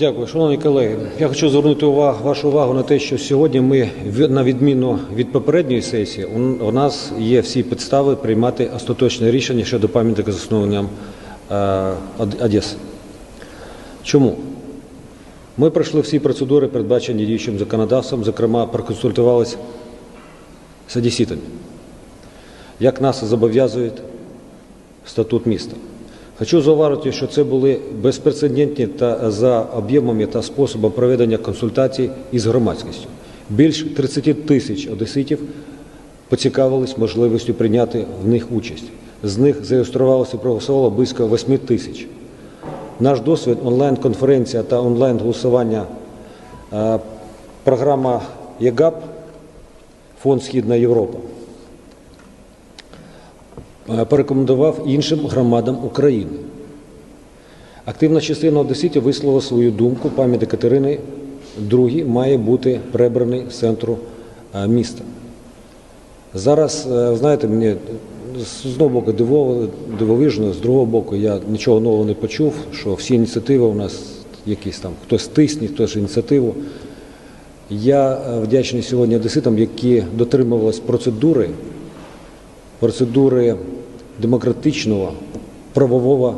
Дякую, шановні колеги. Я хочу звернути увагу, вашу увагу на те, що сьогодні ми, на відміну від попередньої сесії, у, нас є всі підстави приймати остаточне рішення щодо пам'ятника заснованням е, Одеси. Чому? Ми пройшли всі процедури, передбачені діючим законодавством, зокрема, проконсультувалися з одеситами, як нас зобов'язують статут міста. Хочу зауважити, що це були безпрецедентні та за об'ємами та способом проведення консультацій із громадськістю. Більш 30 тисяч одеситів поцікавились можливістю прийняти в них участь. З них зареєструвалося і проголосувало близько 8 тисяч. Наш досвід онлайн-конференція та онлайн-голосування, е, програма ЄГАП, Фонд Східна Європа, порекомендував іншим громадам України. Активна частина одеситів висловила свою думку. Пам'ятник Катерини II має бути прибраний з центру е, міста. Зараз, е, знаєте, мені з одного боку дивовижно, з другого боку, я нічого нового не почув, що всі ініціативи у нас якісь там, хтось тисне, хтось ініціативу. Я е, вдячний сьогодні одеситам, які дотримувались процедури, процедури демократичного, правового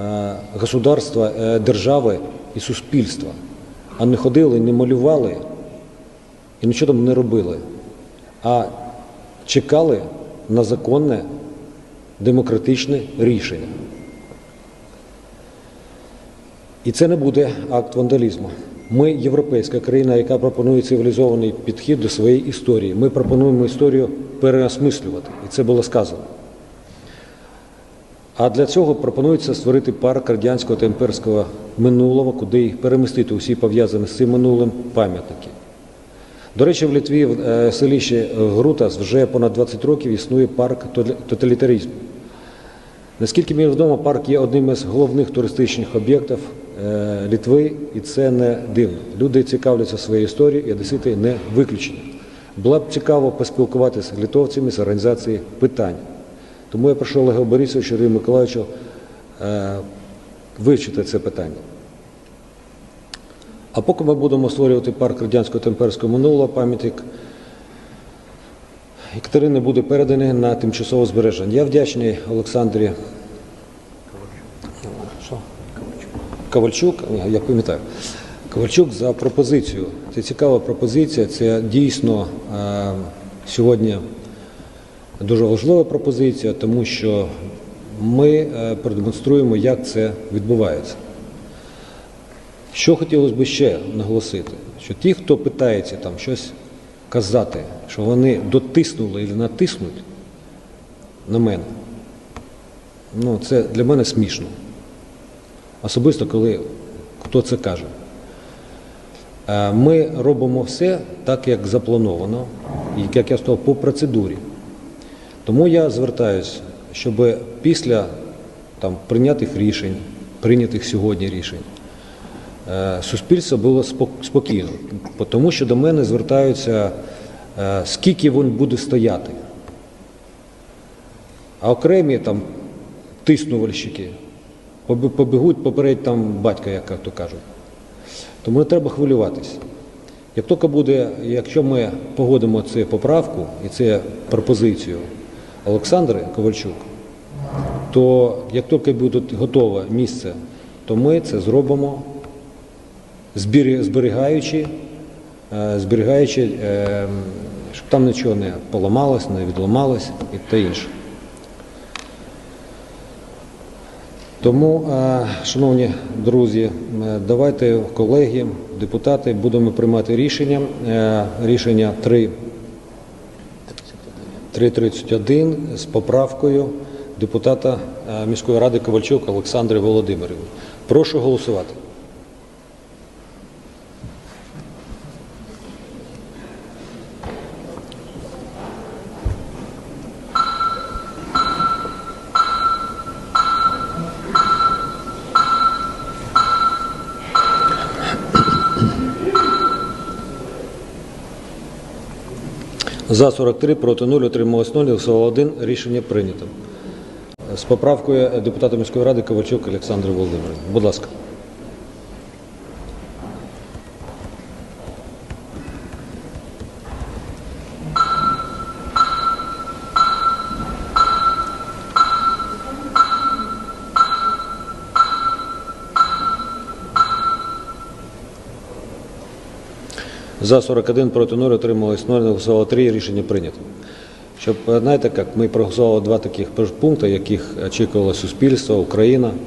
е, государства, е, держави і суспільства, а не ходили, не малювали і нічого там не робили, а чекали на законне демократичне рішення. І це не буде акт вандалізму. Ми європейська країна, яка пропонує цивілізований підхід до своєї історії. Ми пропонуємо історію переосмислювати, і це було сказано. А для цього пропонується створити парк радянського та імперського минулого, куди перемістити усі пов'язані з цим минулим пам'ятники. До речі, в Литві, в е, селищі Грутас, вже понад 20 років існує парк тоталі- тоталітаризму. Наскільки мені відомо, парк є одним із головних туристичних об'єктів е, Литви, і це не дивно. Люди цікавляться своєю історією, і одесити не виключення. Було б цікаво поспілкуватися з литовцями з організації питань. Тому я прошу Олега Борисовича Юрія Миколаївича е, вивчити це питання. А поки ми будемо створювати парк радянського та імперського минулого, пам'ятник Екатерини буде переданий на тимчасове збереження. Я вдячний Олександрі Ковальчук, я пам'ятаю, Ковальчук за пропозицію. Це цікава пропозиція, це дійсно е, сьогодні дуже важлива пропозиція, тому що ми е, продемонструємо, як це відбувається. Що хотілося б ще наголосити, що ті, хто питається там щось казати, що вони дотиснули і натиснуть на мене, ну це для мене смішно. Особисто, коли хто це каже. Е, Ми робимо все так, як заплановано, і як я сказав, по процедурі. Тому я звертаюся, щоб після там, прийнятих рішень, прийнятих сьогодні рішень, е, суспільство було спок- спокійно, тому що до мене звертаються, е, скільки він буде стояти. А окремі там тиснувальщики побігуть попередь там батька, як то кажуть. Тому не треба хвилюватися. Як тільки буде, якщо ми погодимо цю поправку і цю пропозицію Олександри Ковальчук, то як тільки буде готове місце, то ми це зробимо, зберігаючи, е, зберігаючи, е, щоб там нічого не поламалось, не відламалось і те інше. Тому, е, шановні друзі, давайте, колеги, депутати, будемо приймати рішення. Рішення 3, 331 з поправкою депутата е, міської ради Ковальчук Олександри Володимирівни. Прошу голосувати. За 43, проти 0, утрималось 0, всього 1. Рішення прийнято. З поправкою депутата міської ради Ковальчук Олександр Володимирович. Будь ласка. За 41 проти 0 отрималось 0, не голосувало 3, рішення прийнято. Щоб, е, знаєте, як ми проголосували два таких пункти, яких очікувало суспільство, Україна –